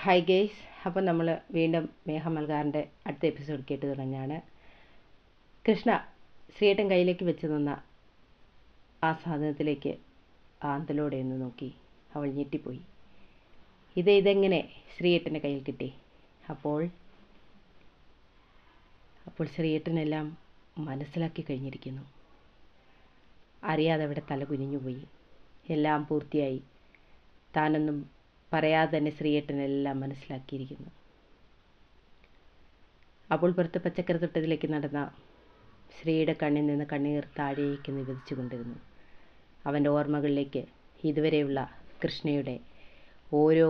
Hi guys അപ്പോൾ നമ്മൾ വീണ്ടും മേഘ മൽഗാറിന്റെ അടുത്ത എപ്പിസോഡ് കേട്ട് തുടങ്ങിയാണ് കൃഷ്ണ ശ്രീയേട്ടൻ കയ്യിലേക്ക് വെച്ച് നിന്ന ആ സാധനത്തിലേക്ക് ആന്തലോടെ ഒന്ന് നോക്കി. അവൾ ഞെട്ടിപ്പോയി. ഇത് ഇതെങ്ങനെ ശ്രീയേട്ടന്റെ കയ്യിൽ കിട്ടി? അപ്പോൾ അപ്പോൾ ശ്രീയേട്ടനെല്ലാം മനസ്സിലാക്കി കഴിഞ്ഞിരിക്കുന്നു. അറിയാതെ അവിടെ തല കുനിഞ്ഞുപോയി. എല്ലാം പൂർത്തിയായി. താനൊന്നും പറയാതെ തന്നെ ശ്രീയേട്ടനെല്ലാം മനസ്സിലാക്കിയിരിക്കുന്നു. അപ്പോൾ പുറത്ത് പച്ചക്കറി തൊട്ടതിലേക്ക് നടന്ന ശ്രീയുടെ കണ്ണിൽ നിന്ന് കണ്ണീർ താഴേക്ക് നിവദിച്ചു കൊണ്ടിരുന്നു. അവന്റെ ഓർമ്മകളിലേക്ക് ഇതുവരെയുള്ള കൃഷ്ണയുടെ ഓരോ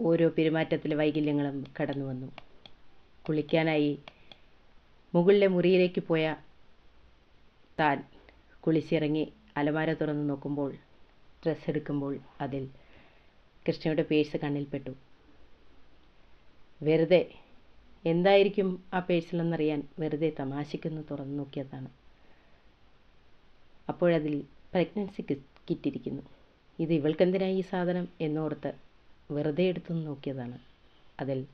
ഓരോ പെരുമാറ്റത്തിലെ വൈകല്യങ്ങളും കടന്നു വന്നു. കുളിക്കാനായി മുകളിലെ മുറിയിലേക്ക് പോയ താൻ കുളിച്ചിറങ്ങി അലമാര തുറന്ന് നോക്കുമ്പോൾ ഡ്രസ്സ് എടുക്കുമ്പോൾ അതിൽ കൃഷ്ണയുടെ പേഴ്സ് കണ്ണിൽപ്പെട്ടു. വെറുതെ. എന്തായിരിക്കും ആ പേഴ്സിലെന്നറിയാൻ വെറുതെ തമാശയ്ക്കൊന്ന് തുറന്നു നോക്കിയതാണ്. അപ്പോഴതിൽ പ്രഗ്നൻസി കിറ്റിരിക്കുന്നു. ഇത് ഇവൾക്കെന്തിനായി ഈ സാധനം? എന്നോർത്ത് വെറുതെ എടുത്തു നോക്കിയതാണ്. അതിൽ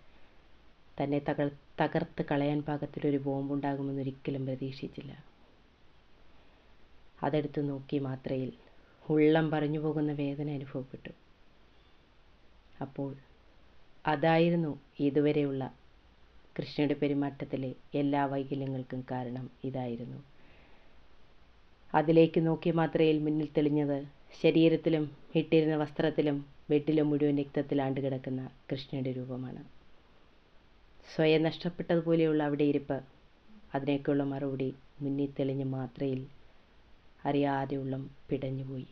തന്നെ തകർ തകർത്ത് കളയാൻ പാകത്തിലൊരു ബോംബുണ്ടാകുമെന്നൊരിക്കലും പ്രതീക്ഷിച്ചില്ല. അതെടുത്ത് നോക്കി മാത്രയിൽ ഉള്ളം പറഞ്ഞു പോകുന്ന വേദന അനുഭവപ്പെട്ടു. അപ്പോൾ അതായിരുന്നു ഇതുവരെയുള്ള കൃഷ്ണയുടെ പെരുമാറ്റത്തിലെ എല്ലാ വൈകല്യങ്ങൾക്കും കാരണം ഇതായിരുന്നു. അതിലേക്ക് നോക്കി മാത്രയിൽ മുന്നിൽ തെളിഞ്ഞത് ശരീരത്തിലും ഇട്ടിരുന്ന വസ്ത്രത്തിലും വെട്ടിലും മുഴുവൻ രക്തത്തിലാണ്ട് കിടക്കുന്ന കൃഷ്ണയുടെ രൂപമാണ്. സ്വയം നഷ്ടപ്പെട്ടതുപോലെയുള്ള അവിടെ ഇരിപ്പ് അതിനേക്കുള്ള മറുപടി മുന്നിൽ തെളിഞ്ഞ മാത്രയിൽ അറിയാതെ ഉള്ളം പിടഞ്ഞുപോയി.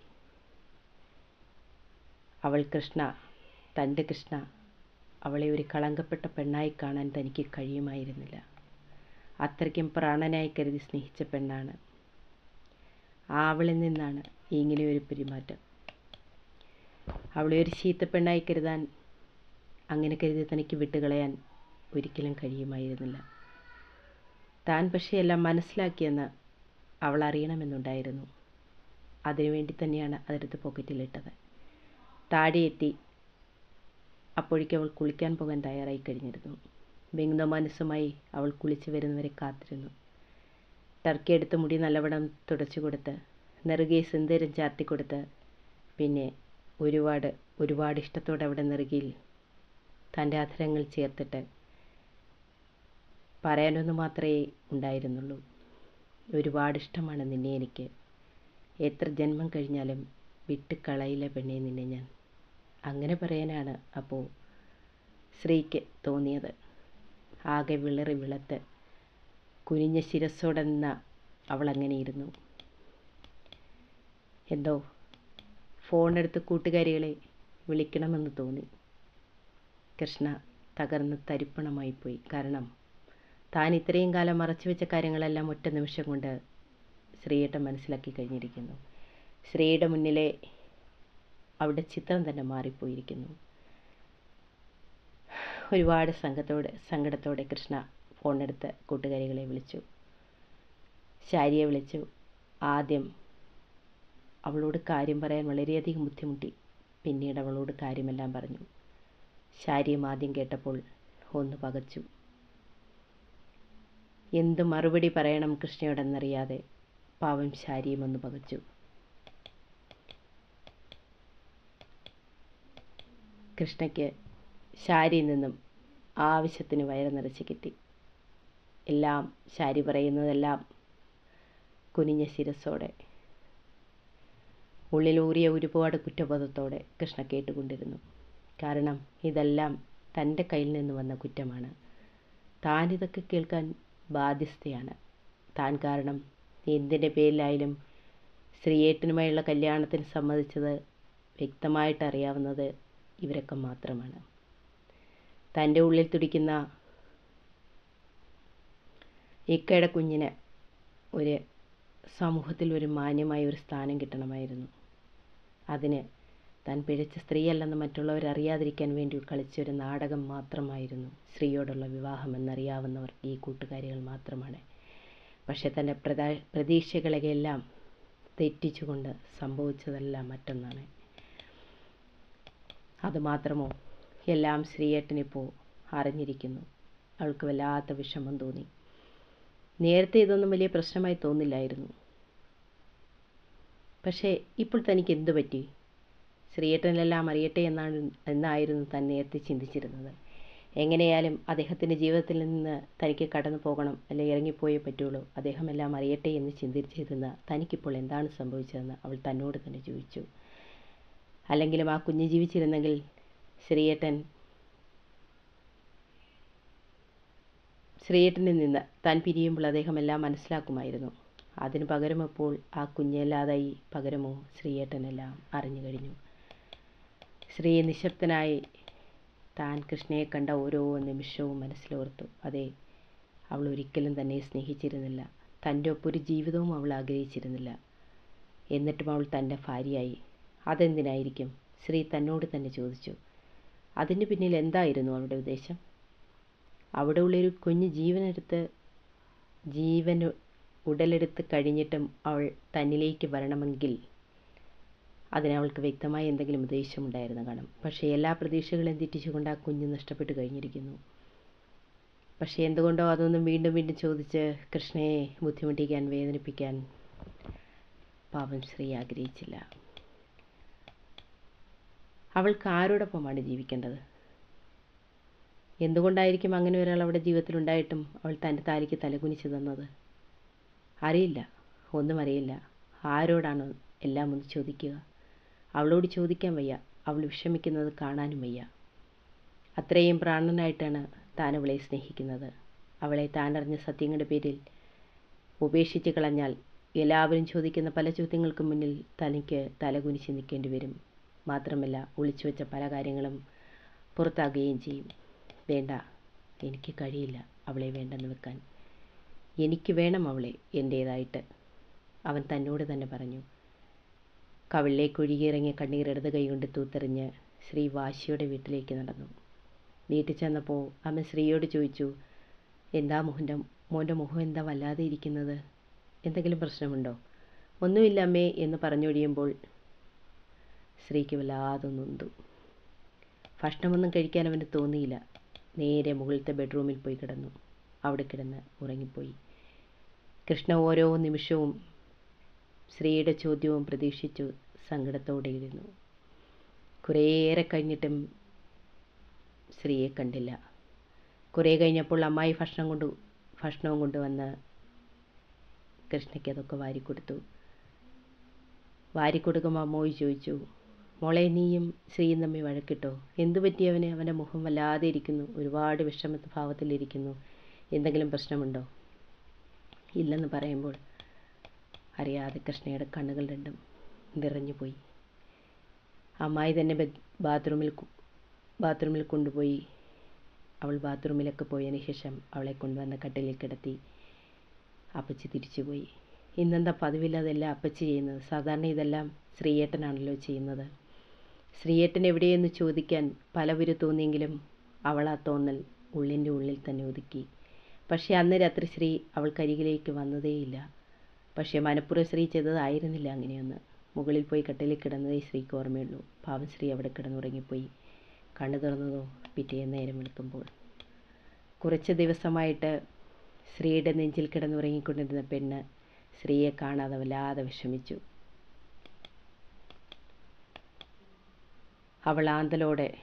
അവൾ കൃഷ്ണ തന്റെ കൃഷ്ണ അവളെ ഒരു കളങ്കപ്പെട്ട പെണ്ണായി കാണാൻ തനിക്ക് കഴിയുമായിരുന്നില്ല. അത്രയ്ക്കും പ്രാണനായി കരുതി സ്നേഹിച്ച പെണ്ണാണ്. ആ അവളിൽ നിന്നാണ് ഇങ്ങനെ ഒരു പെരുമാറ്റം. അവളെ ഒരു ചീത്ത പെണ്ണായി കരുതാൻ അങ്ങനെ കരുതി തനിക്ക് വിട്ടുകളയാൻ ഒരിക്കലും കഴിയുമായിരുന്നില്ല. താൻ പക്ഷേ എല്ലാം മനസ്സിലാക്കിയെന്ന് അവൾ അറിയണമെന്നുണ്ടായിരുന്നു. അതിനുവേണ്ടി തന്നെയാണ് അതെടുത്ത് പോക്കറ്റിലിട്ടത് താഴെ എത്തി അപ്പോഴേക്കും അവൾ കുളിക്കാൻ പോകാൻ തയ്യാറായി കഴിഞ്ഞിരുന്നു. വെങ്ങുന്ന മനസ്സുമായി അവൾ കുളിച്ച് വരുന്നവരെ കാത്തിരുന്നു. ടർക്കി എടുത്ത് മുടി നല്ലവണ്ണം തുടച്ചു കൊടുത്ത് നെറുകെ സുന്ദരം ചാർത്തി കൊടുത്ത് പിന്നെ ഒരുപാട് ഒരുപാട് ഇഷ്ടത്തോടെ അവിടെ നെറുകിയിൽ തന്റെ അധരങ്ങൾ ചേർത്തിട്ട് പറയാനൊന്നു മാത്രമേ ഉണ്ടായിരുന്നുള്ളൂ. ഒരുപാട് ഇഷ്ടമാണ് നിന്നെ എനിക്ക്. എത്ര ജന്മം കഴിഞ്ഞാലും വിട്ടുകളയില്ല പെണ്ണെ നിന്നെ ഞാൻ. അങ്ങനെ പറയാനാണ് അപ്പോൾ സ്ത്രീക്ക് തോന്നിയത്. ആകെ വിളറി വിളത്ത് കുനിഞ്ഞ ശിരസ്സോടെന്ന അവളങ്ങനെ ഇരുന്നു. എന്തോ ഫോണെടുത്ത് കൂട്ടുകാരികളെ വിളിക്കണമെന്ന് തോന്നി. കൃഷ്ണ തകർന്ന് തരിപ്പണമായി പോയി. കാരണം താൻ ഇത്രയും കാലം മറച്ചു വെച്ച കാര്യങ്ങളെല്ലാം ഒറ്റ നിമിഷം കൊണ്ട് ശ്രീയേട്ടൻ മനസ്സിലാക്കി കഴിഞ്ഞിരിക്കുന്നു. ശ്രീയുടെ മുന്നിലെ അവിടെ ചിത്രം തന്നെ മാറിപ്പോയിരിക്കുന്നു. ഒരുപാട് സംഘത്തോടെ സങ്കടത്തോടെ കൃഷ്ണ ഫോണെടുത്ത് കൂട്ടുകാരികളെ വിളിച്ചു. ശാരിയെ വിളിച്ചു. ആദ്യം അവളോട് കാര്യം പറയാൻ വളരെയധികം ബുദ്ധിമുട്ടി. പിന്നീട് അവളോട് കാര്യമെല്ലാം പറഞ്ഞു. ശാരിയും ആദ്യം കേട്ടപ്പോൾ ഒന്ന് പകച്ചു. എന്ത് മറുപടി പറയണം കൃഷ്ണയോടെന്നറിയാതെ? പാവം ശാരിയും ഒന്ന് പകച്ചു. കൃഷ്ണയ്ക്ക് ശാരിയിൽ നിന്നും ആവശ്യത്തിന് വയറ് നിറച്ച് കിട്ടി. എല്ലാം ശാരി പറയുന്നതെല്ലാം കുനിഞ്ഞ ശിരസോടെ ഉള്ളിലൂറിയ ഒരുപാട് കുറ്റബോധത്തോടെ കൃഷ്ണ കേട്ടുകൊണ്ടിരുന്നു. കാരണം ഇതെല്ലാം തന്റെ കയ്യിൽ നിന്ന് വന്ന കുറ്റമാണ്. താനിതൊക്കെ കേൾക്കാൻ ബാധ്യസ്ഥയാണ്. താൻ കാരണം എന്തിന്റെ പേരിലായാലും ശ്രീയേട്ടനുമായുള്ള കല്യാണത്തിന് സമ്മതിച്ചത് വ്യക്തമായിട്ട് അറിയാവുന്നത് ഇവരൊക്കെ മാത്രമാണ്. തന്റെ ഉള്ളിൽ തുടിക്കുന്ന ഇക്കയുടെ കുഞ്ഞിന് ഒരു സമൂഹത്തിൽ ഒരു മാന്യമായ ഒരു സ്ഥാനം കിട്ടണമായിരുന്നു. അതിന് താൻ പിഴച്ച സ്ത്രീയല്ലെന്ന് മറ്റുള്ളവർ അറിയാതിരിക്കാൻ വേണ്ടി കളിച്ചൊരു നാടകം മാത്രമായിരുന്നു സ്ത്രീയോടുള്ള വിവാഹം എന്നറിയാവുന്നവർ ഈ കൂട്ടുകാരികൾ മാത്രമാണ്. പക്ഷേ തന്റെ പ്രതാ പ്രതീക്ഷകളെയെല്ലാം തെറ്റിച്ചുകൊണ്ട് സംഭവിച്ചതെല്ലാം മറ്റൊന്നാണ്. അതുമാത്രമോ? എല്ലാം ശ്രീയേട്ടനിപ്പോൾ അറിഞ്ഞിരിക്കുന്നു. അവൾക്ക് വല്ലാത്ത വിഷമം തോന്നി. നേരത്തെ ഇതൊന്നും വലിയ പ്രശ്നമായി തോന്നില്ലായിരുന്നു. പക്ഷേ ഇപ്പോൾ തനിക്ക് എന്തു പറ്റി? ശ്രീയേട്ടനെല്ലാം അറിയട്ടെ എന്നാണ് എന്നായിരുന്നു താൻ നേരത്തെ ചിന്തിച്ചിരുന്നത്. എങ്ങനെയാലും അദ്ദേഹത്തിന്റെ ജീവിതത്തിൽ നിന്ന് തനിക്ക് കടന്നു പോകണം അല്ലെങ്കിൽ ഇറങ്ങിപ്പോയേ പറ്റുള്ളൂ. അദ്ദേഹം എല്ലാം അറിയട്ടെ എന്ന് ചിന്തിച്ചിരുന്ന തനിക്കിപ്പോൾ എന്താണ് സംഭവിച്ചതെന്ന് അവൾ തന്നോട് തന്നെ ചോദിച്ചു. അല്ലെങ്കിലും ആ കുഞ്ഞ് ജീവിച്ചിരുന്നെങ്കിൽ ശ്രീയേട്ടൻ ശ്രീയേട്ടനിൽ നിന്ന് താൻ പിരിയുമ്പോൾ അദ്ദേഹം എല്ലാം മനസ്സിലാക്കുമായിരുന്നു. അതിനു പകരം ഇപ്പോൾ ആ കുഞ്ഞല്ലാതായി പകരമോ ശ്രീയേട്ടനെല്ലാം അറിഞ്ഞു കഴിഞ്ഞു. ശ്രീ നിശബ്ദനായി താൻ കൃഷ്ണയെ കണ്ട ഓരോ നിമിഷവും മനസ്സിലോർത്തു. അതെ അവൾ ഒരിക്കലും തന്നെ സ്നേഹിച്ചിരുന്നില്ല. തന്റെ ഒപ്പൊരു ജീവിതവും അവൾ ആഗ്രഹിച്ചിരുന്നില്ല. എന്നിട്ടും അവൾ തന്റെ ഭാര്യയായി അതെന്തിനായിരിക്കും? സ്ത്രീ തന്നോട് തന്നെ ചോദിച്ചു. അതിന് പിന്നിൽ എന്തായിരുന്നു അവളുടെ ഉദ്ദേശം? അവിടെ ഉള്ളൊരു കുഞ്ഞ് ജീവനെടുത്ത് ജീവൻ ഉടലെടുത്ത് കഴിഞ്ഞിട്ടും അവൾ തന്നിലേക്ക് വരണമെങ്കിൽ അതിനവൾക്ക് വ്യക്തമായ എന്തെങ്കിലും ഉദ്ദേശമുണ്ടായിരുന്നു കാണും. പക്ഷേ എല്ലാ പ്രതീക്ഷകളും തെറ്റിച്ചുകൊണ്ട് ആ കുഞ്ഞ് നഷ്ടപ്പെട്ടു കഴിഞ്ഞിരിക്കുന്നു. പക്ഷേ എന്തുകൊണ്ടോ അതൊന്നും വീണ്ടും വീണ്ടും ചോദിച്ച് കൃഷ്ണയെ ബുദ്ധിമുട്ടിക്കാൻ വേദനിപ്പിക്കാൻ പാപം ശ്രീ ആഗ്രഹിച്ചില്ല. അവൾക്ക് ആരോടൊപ്പമാണ് ജീവിക്കേണ്ടത്? എന്തുകൊണ്ടായിരിക്കും അങ്ങനെ ഒരാൾ അവളുടെ ജീവിതത്തിൽ ഉണ്ടായിട്ടും അവൾ തന്റെ താലിക്ക് തലകുനിച്ച് തന്നത് അറിയില്ല. ഒന്നും അറിയില്ല. ആരോടാണ് എല്ലാം ഒന്ന് ചോദിക്കുക? അവളോട് ചോദിക്കാൻ വയ്യ. അവൾ വിഷമിക്കുന്നത് കാണാനും വയ്യ. അത്രയും പ്രാണനായിട്ടാണ് താൻ അവളെ സ്നേഹിക്കുന്നത്. അവളെ താനറിഞ്ഞ സത്യങ്ങളുടെ പേരിൽ ഉപേക്ഷിച്ച് കളഞ്ഞാൽ എല്ലാവരും ചോദിക്കുന്ന പല ചോദ്യങ്ങൾക്കും മുന്നിൽ തനിക്ക് തലകുനിച്ച് നിൽക്കേണ്ടി വരും. മാത്രമല്ല ഒളിച്ചു വെച്ച പല കാര്യങ്ങളും പുറത്താകുകയും ചെയ്യും. വേണ്ട എനിക്ക് കഴിയില്ല അവളെ വേണ്ടെന്ന് വെക്കാൻ. എനിക്ക് വേണം അവളെ എന്റേതായിട്ട് അവൻ തന്നോട് തന്നെ പറഞ്ഞു. കവിളിലേക്ക് ഒഴുകിയിറങ്ങിയ കണ്ണീർ ഇടത് കൈകൊണ്ട് തൂത്തെറിഞ്ഞ് ശ്രീ വാശിയുടെ വീട്ടിലേക്ക് നടന്നു. വീട്ടിൽ ചെന്നപ്പോൾ അമ്മ ശ്രീയോട് ചോദിച്ചു എന്താ മോഹന്റെ മോന്റെ മുഖം എന്താ വല്ലാതെ ഇരിക്കുന്നത്? എന്തെങ്കിലും പ്രശ്നമുണ്ടോ? ഒന്നുമില്ല അമ്മേ എന്ന് പറഞ്ഞൊഴിയുമ്പോൾ ശ്രീക്ക് വല്ലാതെ നൊന്തു ഭക്ഷണമൊന്നും കഴിക്കാൻ അവന് തോന്നിയില്ല. നേരെ മുകളിലത്തെ ബെഡ്റൂമിൽ പോയി കിടന്നു. അവിടെ കിടന്ന് ഉറങ്ങിപ്പോയി. കൃഷ്ണ ഓരോ നിമിഷവും ശ്രീയുടെ ചോദ്യവും പ്രതീക്ഷിച്ചു സങ്കടത്തോടെ ഇരുന്നു. കുറേയേറെ കഴിഞ്ഞിട്ടും ശ്രീയെ കണ്ടില്ല. കുറേ കഴിഞ്ഞപ്പോൾ അമ്മായി ഭക്ഷണം കൊണ്ട് ഭക്ഷണവും കൊണ്ടുവന്ന് കൃഷ്ണയ്ക്ക് അതൊക്കെ വാരിക്കൊടുത്തു. വാരിക്കൊടുക്കുമ്പോൾ അമ്മോയി ചോദിച്ചു മോളെ നീയും ശ്രീയും തമ്മിൽ വഴക്കിട്ടോ? എന്തു പറ്റി അവന്? അവന്റെ മുഖം വല്ലാതെ ഇരിക്കുന്നു. ഒരുപാട് വിഷമ ഭാവത്തിലിരിക്കുന്നു എന്തെങ്കിലും പ്രശ്നമുണ്ടോ? ഇല്ലെന്ന് പറയുമ്പോൾ അറിയാതെ കൃഷ്ണയുടെ കണ്ണുകൾ രണ്ടും നിറഞ്ഞുപോയി അമ്മായി തന്നെ ബാത്റൂമിൽ ബാത്റൂമിൽ കൊണ്ടുപോയി. അവൾ ബാത്റൂമിലൊക്കെ പോയതിന് ശേഷം അവളെ കൊണ്ടുവന്ന കട്ടിലിൽ കിടത്തി അപ്പച്ചി തിരിച്ചുപോയി. ഇന്നെന്താ പതിവില്ലാതെല്ലാം അപ്പച്ചി ചെയ്യുന്നത്? സാധാരണ ഇതെല്ലാം ശ്രീയേട്ടനാണല്ലോ ചെയ്യുന്നത്. ശ്രീയേട്ടൻ എവിടെയെന്ന് ചോദിക്കാൻ പലവര് തോന്നിയെങ്കിലും അവൾ ആ തോന്നൽ ഉള്ളിന്റെ ഉള്ളിൽ തന്നെ ഒതുക്കി. പക്ഷേ അന്ന് രാത്രി ശ്രീ അവൾക്കരികിലേക്ക് വന്നതേയില്ല. പക്ഷേ മനപ്പുറം ശ്രീ ചെയ്തതായിരുന്നില്ല അങ്ങനെയൊന്ന്. മുകളിൽ പോയി കട്ടിലിൽ കിടന്നതേ ശ്രീക്ക് ഓർമ്മയുള്ളൂ. പാവം ശ്രീ അവിടെ കിടന്നുറങ്ങിപ്പോയി. കണ്ണു തുറന്നതോ പിറ്റേന്ന് നേരം വെളുക്കുമ്പോൾ. കുറച്ച് ദിവസമായിട്ട് ശ്രീയുടെ നെഞ്ചിൽ കിടന്നുറങ്ങിക്കൊണ്ടിരുന്ന പെണ്ണ് ശ്രീയെ കാണാതെ വല്ലാതെ വിഷമിച്ചു. അവൾ ആന്തലോടെ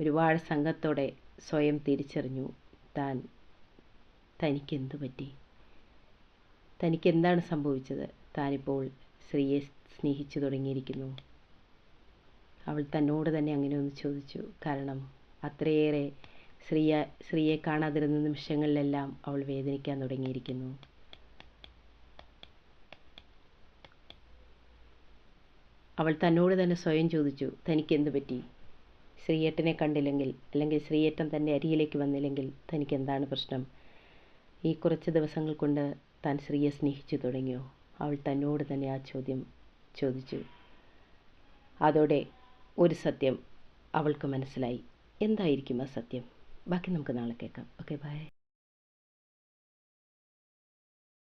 ഒരുപാട് സംഘത്തോടെ സ്വയം തിരിച്ചറിഞ്ഞു. താൻ തനിക്കെന്തു പറ്റി? തനിക്കെന്താണ് സംഭവിച്ചത്? താനിപ്പോൾ സ്ത്രീയെ സ്നേഹിച്ചു തുടങ്ങിയിരിക്കുന്നു. അവൾ തന്നോട് തന്നെ അങ്ങനെ ഒന്ന് ചോദിച്ചു. കാരണം അത്രയേറെ സ്ത്രീയെ സ്ത്രീയെ കാണാതിരുന്ന നിമിഷങ്ങളിലെല്ലാം അവൾ വേദനിക്കാൻ തുടങ്ങിയിരിക്കുന്നു. അവൾ തന്നോട് തന്നെ സ്വയം ചോദിച്ചു തനിക്കെന്ത് പറ്റി? ശ്രീയേട്ടനെ കണ്ടില്ലെങ്കിൽ അല്ലെങ്കിൽ ശ്രീയേട്ടൻ തന്റെ അരിയിലേക്ക് വന്നില്ലെങ്കിൽ തനിക്ക് എന്താണ് പ്രശ്നം? ഈ കുറച്ച് ദിവസങ്ങൾ കൊണ്ട് താൻ സ്ത്രീയെ സ്നേഹിച്ചു തുടങ്ങിയോ? അവൾ തന്നോട് തന്നെ ആ ചോദ്യം ചോദിച്ചു. അതോടെ ഒരു സത്യം അവൾക്ക് മനസ്സിലായി. എന്തായിരിക്കും ആ സത്യം? ബാക്കി നമുക്ക് നാളെ കേൾക്കാം. Okay bye.